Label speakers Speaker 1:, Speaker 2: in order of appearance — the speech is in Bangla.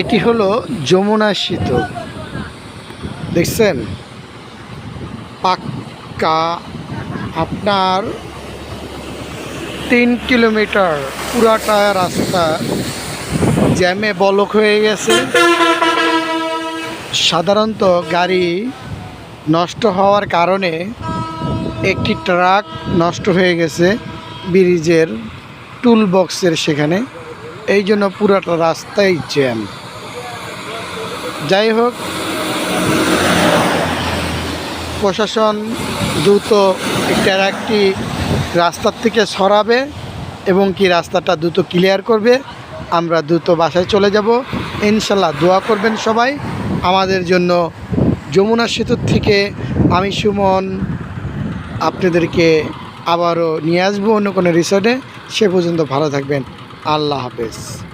Speaker 1: এটি হলো যমুনা সেতু দেখছেন? পাক্কা আপনার তিন কিলোমিটার পুরাটা রাস্তা জ্যামে বলক হয়ে গেছে। সাধারণত গাড়ি নষ্ট হওয়ার কারণে একটি ট্রাক নষ্ট হয়ে গেছে ব্রিজের টুল বক্সের সেখানে। এই জন্য পুরাটা রাস্তাই জ্যাম। যাই হোক, প্রশাসন দ্রুত এই ট্রাকটি রাস্তার থেকে সরাবে এবং কি রাস্তাটা দ্রুত ক্লিয়ার করবে। আমরা দ্রুত বাসায় চলে যাব। ইনশাল্লাহ দোয়া করবেন সবাই। আমাদের জন্য যমুনা সেতুর থেকে আমি সুমন আপনাদেরকে আবারও নিয়ে আসব অন্য কোনো রিসর্টে সে পর্যন্ত ভালো থাকবেন। আল্লাহ হাফেজ।